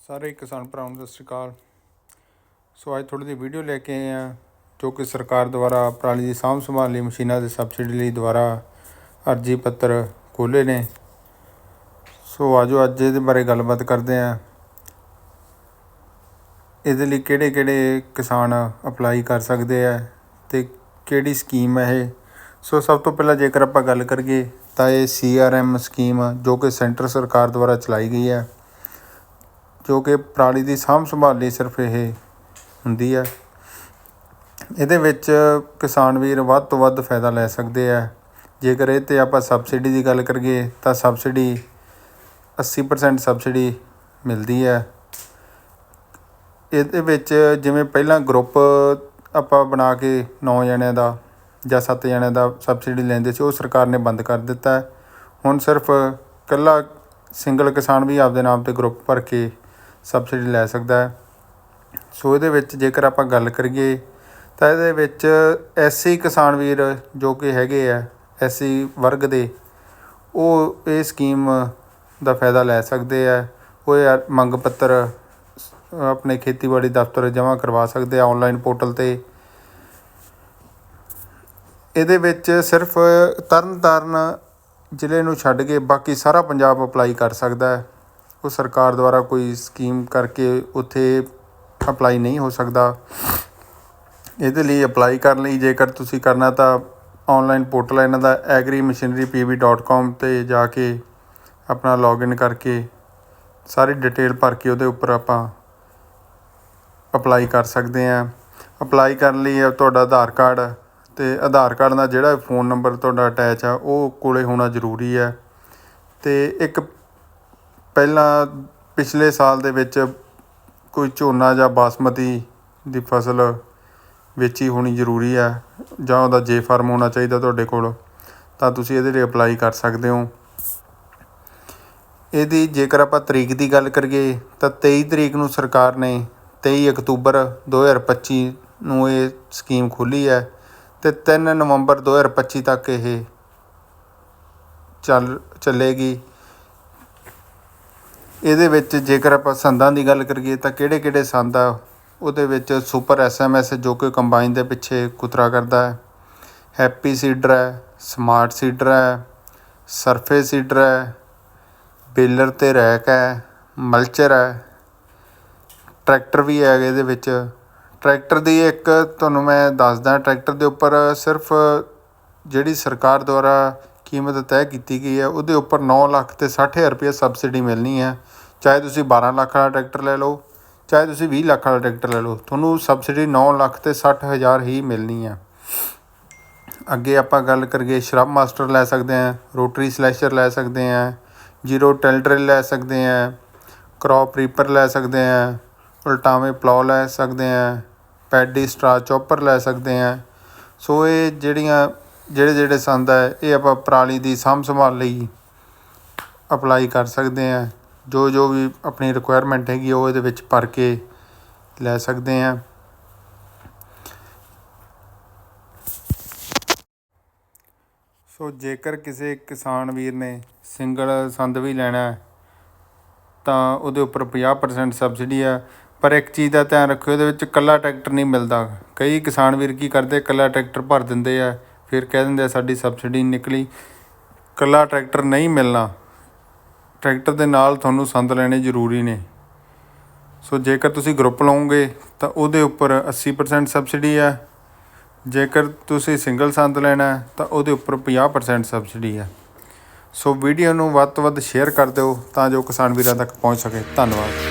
ਸਾਰੇ ਕਿਸਾਨ ਭਰਾਵਾਂ ਨੂੰ ਸਤਿ ਸ਼੍ਰੀ ਅਕਾਲ। ਸੋ ਅੱਜ ਥੋੜੀ ਜਿਹੀ ਵੀਡੀਓ ਲੈ ਕੇ ਆਏ ਆ ਜੋ ਕਿ ਸਰਕਾਰ ਦੁਆਰਾ ਪਰਾਲੀ ਦੀ ਸਾਂਭ ਸੰਭਾਲ ਲਈ ਮਸ਼ੀਨਾਂ ਦੇ ਸਬਸਿਡੀ ਲਈ ਦੁਆਰਾ ਅਰਜੀ ਪੱਤਰ ਖੋਲ੍ਹੇ ਨੇ। ਸੋ ਆਜੋ ਅੱਜ ਇਹਦੇ ਬਾਰੇ ਗੱਲਬਾਤ ਕਰਦੇ ਆ ਇਹਦੇ ਲਈ ਕਿਹੜੇ ਕਿਹੜੇ ਕਿਸਾਨ ਅਪਲਾਈ ਕਰ ਸਕਦੇ ਆ ਤੇ ਕਿਹੜੀ ਸਕੀਮ ਹੈ ਇਹ? ਸੋ ਸਭ ਤੋਂ ਪਹਿਲਾਂ ਜੇਕਰ ਆਪਾਂ ਗੱਲ ਕਰੀਏ ਤਾਂ ਇਹ ਸੀਆਰਐਮ ਸਕੀਮ ਜੋ ਕਿ ਸੈਂਟਰ ਸਰਕਾਰ ਦੁਆਰਾ ਚਲਾਈ ਗਈ ਹੈ ਜੋ ਕਿ ਪਰਾਲੀ ਦੀ ਸਾਂਭ ਸੰਭਾਲ ਲਈ ਸਿਰਫ ਇਹ ਹੁੰਦੀ ਹੈ। ਇਹਦੇ ਵਿੱਚ ਕਿਸਾਨ ਵੀਰ ਵੱਧ ਤੋਂ ਵੱਧ ਫਾਇਦਾ ਲੈ ਸਕਦੇ ਆ। ਜੇਕਰ ਇਹ 'ਤੇ ਆਪਾਂ ਸਬਸਿਡੀ ਦੀ ਗੱਲ ਕਰੀਏ ਤਾਂ ਸਬਸਿਡੀ 80% ਸਬਸਿਡੀ ਮਿਲਦੀ ਹੈ। ਇਹਦੇ ਵਿੱਚ ਜਿਵੇਂ ਪਹਿਲਾਂ ਗਰੁੱਪ ਆਪਾਂ ਬਣਾ ਕੇ 9 ਜਣਿਆਂ ਦਾ ਜਾਂ 7 ਜਣਿਆਂ ਦਾ ਸਬਸਿਡੀ ਲੈਂਦੇ ਸੀ, ਉਹ ਸਰਕਾਰ ਨੇ ਬੰਦ ਕਰ ਦਿੱਤਾ ਹੁਣ ਸਿਰਫ ਇਕੱਲਾ ਸਿੰਗਲ ਕਿਸਾਨ ਵੀ ਆਪਦੇ ਨਾਮ ਤੇ ਗਰੁੱਪ ਭਰ ਕੇ ਸਬਸਿਡੀ ਲੈ ਸਕਦਾ ਹੈ। ਸੋ ਇਹਦੇ ਵਿੱਚ ਜੇਕਰ ਆਪਾਂ ਗੱਲ ਕਰੀਏ, ਤਾਂ ਇਹਦੇ ਵਿੱਚ ਐਸਸੀ ਕਿਸਾਨ ਵੀਰ ਜੋ ਕਿ ਹੈਗੇ ਆ ਐਸਸੀ ਵਰਗ ਦੇ, ਉਹ ਇਹ ਸਕੀਮ ਦਾ ਫਾਇਦਾ ਲੈ ਸਕਦੇ ਆ। ਉਹ ਇਹ ਮੰਗ ਪੱਤਰ ਆਪਣੇ ਖੇਤੀਬਾੜੀ ਦਫ਼ਤਰ ਜਮ੍ਹਾਂ ਕਰਵਾ ਸਕਦੇ ਆ ਆਨਲਾਈਨ ਪੋਰਟਲ ਤੇ। ਇਹਦੇ ਵਿੱਚ ਸਿਰਫ ਤਰਨਤਾਰਨ ਜ਼ਿਲ੍ਹੇ ਨੂੰ ਛੱਡ ਕੇ ਬਾਕੀ ਸਾਰਾ ਪੰਜਾਬ ਅਪਲਾਈ ਕਰ ਸਕਦਾ ਹੈ। ਉਹ ਸਰਕਾਰ ਦੁਆਰਾ ਕੋਈ ਸਕੀਮ ਕਰਕੇ ਉੱਥੇ ਅਪਲਾਈ ਨਹੀਂ ਹੋ ਸਕਦਾ। ਇਹਦੇ ਲਈ ਅਪਲਾਈ ਕਰਨ ਲਈ ਜੇਕਰ ਤੁਸੀਂ ਕਰਨਾ ਤਾਂ ਆਨਲਾਈਨ ਪੋਰਟਲ ਹੈ, ਇਹਨਾਂ ਦਾ agrimachinerypv.com ਤੇ ਜਾ ਕੇ ਆਪਣਾ ਲੌਗਇਨ ਕਰਕੇ ਸਾਰੀ ਡਿਟੇਲ ਭਰ ਕੇ ਉਹਦੇ ਉੱਪਰ ਆਪਾਂ ਅਪਲਾਈ ਕਰ ਸਕਦੇ ਆ ਅਪਲਾਈ ਕਰਨ ਲਈ ਤੁਹਾਡਾ ਆਧਾਰ ਕਾਰਡ ਤੇ ਆਧਾਰ ਕਾਰਡ ਦਾ ਜਿਹੜਾ ਫੋਨ ਨੰਬਰ ਤੁਹਾਡਾ ਅਟੈਚ ਆ, ਉਹ ਕੋਲੇ ਹੋਣਾ ਜ਼ਰੂਰੀ ਹੈ। ਤੇ ਇੱਕ ਪਹਿਲਾਂ ਪਿਛਲੇ ਸਾਲ ਦੇ ਵਿੱਚ ਕੋਈ ਝੋਨਾ ਜਾਂ ਬਾਸਮਤੀ ਦੀ ਫਸਲ ਵੇਚੀ ਹੋਣੀ ਜ਼ਰੂਰੀ ਹੈ ਜਾਂ ਉਹਦਾ ਜੇ ਫਾਰਮ ਹੋਣਾ ਚਾਹੀਦਾ ਤੁਹਾਡੇ ਕੋਲ, ਤਾਂ ਤੁਸੀਂ ਇਹਦੇ ਲਈ ਅਪਲਾਈ ਕਰ ਸਕਦੇ ਹੋ। ਇਹਦੀ ਜੇਕਰ ਆਪਾਂ ਤਰੀਕ ਦੀ ਗੱਲ ਕਰੀਏ, ਤਾਂ 23 ਤਰੀਕ ਨੂੰ ਸਰਕਾਰ ਨੇ 23 ਅਕਤੂਬਰ 2025 ਨੂੰ ਇਹ ਸਕੀਮ ਖੋਲ੍ਹੀ ਹੈ ਤੇ 3 ਨਵੰਬਰ 2025 ਤੱਕ ਇਹ ਚੱਲ, ਚੱਲੇਗੀ। ਇਹਦੇ ਵਿੱਚ ਜੇਕਰ ਆਪਾਂ ਸੰਦਾਂ ਦੀ ਗੱਲ ਕਰੀਏ ਤਾਂ ਕਿਹੜੇ ਕਿਹੜੇ ਸੰਦ ਆ, ਉਹਦੇ ਵਿੱਚ ਸੁਪਰ ਐਸਐਮਐਸ ਜੋ ਕਿ ਕੰਬਾਈਨ ਦੇ ਪਿੱਛੇ ਕੁਤਰਾ ਕਰਦਾ ਹੈ। ਹੈਪੀ ਸੀਡਰ ਹੈ, ਸਮਾਰਟ ਸੀਡਰ ਹੈ ਸਰਫੇ ਸੀਡਰ ਹੈ, ਬੇਲਰ ਤੇ ਰੈਕ ਹੈ, ਮਲਚਰ ਹੈ। ਟਰੈਕਟਰ ਵੀ ਹੈ ਇਹਦੇ ਵਿੱਚ। ਟਰੈਕਟਰ ਦੀ ਇੱਕ ਤੁਹਾਨੂੰ ਮੈਂ ਦੱਸਦਾ, ਟਰੈਕਟਰ ਦੇ ਉੱਪਰ ਸਿਰਫ ਜਿਹੜੀ ਸਰਕਾਰ ਦੁਆਰਾ ਕੀਮਤ ਤੈਅ ਕੀਤੀ ਗਈ ਹੈ, ਉਹਦੇ ਉੱਪਰ 9 ਲੱਖ ਤੇ 60000 ਰੁਪਏ ਸਬਸਿਡੀ ਮਿਲਣੀ ਹੈ। ਚਾਹੇ ਤੁਸੀਂ 12 ਲੱਖ ਵਾਲਾ ਟਰੈਕਟਰ ਲੈ ਲਓ, ਚਾਹੇ ਤੁਸੀਂ 20 ਲੱਖ ਵਾਲਾ ਟਰੈਕਟਰ ਲੈ ਲਓ, ਤੁਹਾਨੂੰ ਸਬਸਿਡੀ 9 ਲੱਖ ਤੇ 60000 ਹੀ ਮਿਲਣੀ ਹੈ। ਅੱਗੇ ਆਪਾਂ ਗੱਲ ਕਰੀਏ ਸ਼ਰਬ ਮਾਸਟਰ ਲੈ ਸਕਦੇ ਆ ਰੋਟਰੀ ਸਲੈਸ਼ਰ ਲੈ ਸਕਦੇ ਆ ਜੀਰੋ ਟੈਲਡਰਿਲ ਲੈ ਸਕਦੇ ਆ ਕ੍ਰੌਪ ਰੀਪਰ ਲੈ ਸਕਦੇ ਆ ਉਲਟਾਵੇਂ ਪਲੋ ਲੈ ਸਕਦੇ ਆ ਪੈਡੀ ਸਟਰਾ ਚੌਪਰ ਲੈ ਸਕਦੇ ਆ ਸੋ ਇਹ ਜਿਹੜੀਆਂ ਜਿਹੜੇ ਜਿਹੜੇ ਸੰਦ ਹੈ, ਇਹ ਆਪਾਂ ਪਰਾਲੀ ਦੀ ਸਾਂਭ ਸੰਭਾਲ ਲਈ ਅਪਲਾਈ ਕਰ ਸਕਦੇ ਆ ਜੋ ਜੋ ਵੀ ਆਪਣੀ ਰਿਕੁਆਇਰਮੈਂਟ ਹੈਗੀ ਉਹ ਇਹਦੇ ਵਿੱਚ ਭਰ ਕੇ ਲੈ ਸਕਦੇ ਆ ਸੋ ਜੇਕਰ ਕਿਸੇ ਕਿਸਾਨ ਵੀਰ ਨੇ ਸਿੰਗਲ ਸੰਦ ਵੀ ਲੈਣਾ ਤਾਂ ਉਹਦੇ ਉੱਪਰ 50% ਸਬਸਿਡੀ ਆ। ਪਰ ਇੱਕ ਚੀਜ਼ ਦਾ ਧਿਆਨ ਰੱਖਿਓ, ਇਹਦੇ ਵਿੱਚ ਇਕੱਲਾ ਟਰੈਕਟਰ ਨਹੀਂ ਮਿਲਦਾ। ਕਈ ਕਿਸਾਨ ਵੀਰ ਕੀ ਕਰਦੇ ਇਕੱਲਾ ਟਰੈਕਟਰ ਭਰ ਦਿੰਦੇ ਆ। ਫਿਰ ਕਹਿ ਦਿੰਦੇ ਆ, ਸਾਡੀ ਸਬਸਿਡੀ ਨਿਕਲੀ। ਇਕੱਲਾ ਟਰੈਕਟਰ ਨਹੀਂ ਮਿਲਣਾ। ਟਰੈਕਟਰ ਦੇ ਨਾਲ ਤੁਹਾਨੂੰ ਸੰਦ ਲੈਣੇ ਜ਼ਰੂਰੀ ਨੇ। ਸੋ ਜੇਕਰ ਤੁਸੀਂ ਗਰੁੱਪ ਲਓਗੇ, ਤਾਂ ਉਹਦੇ ਉੱਪਰ 80% ਸਬਸਿਡੀ ਹੈ। ਜੇਕਰ ਤੁਸੀਂ ਸਿੰਗਲ ਸੰਦ ਲੈਣਾ ਤਾਂ ਉਹਦੇ ਉੱਪਰ 50% ਸਬਸਿਡੀ ਹੈ। ਸੋ ਵੀਡੀਓ ਨੂੰ ਵੱਧ ਤੋਂ ਵੱਧ ਸ਼ੇਅਰ ਕਰ ਦਿਓ, ਤਾਂ ਜੋ ਕਿਸਾਨ ਵੀਰਾਂ ਤੱਕ ਪਹੁੰਚ ਸਕੇ। ਧੰਨਵਾਦ।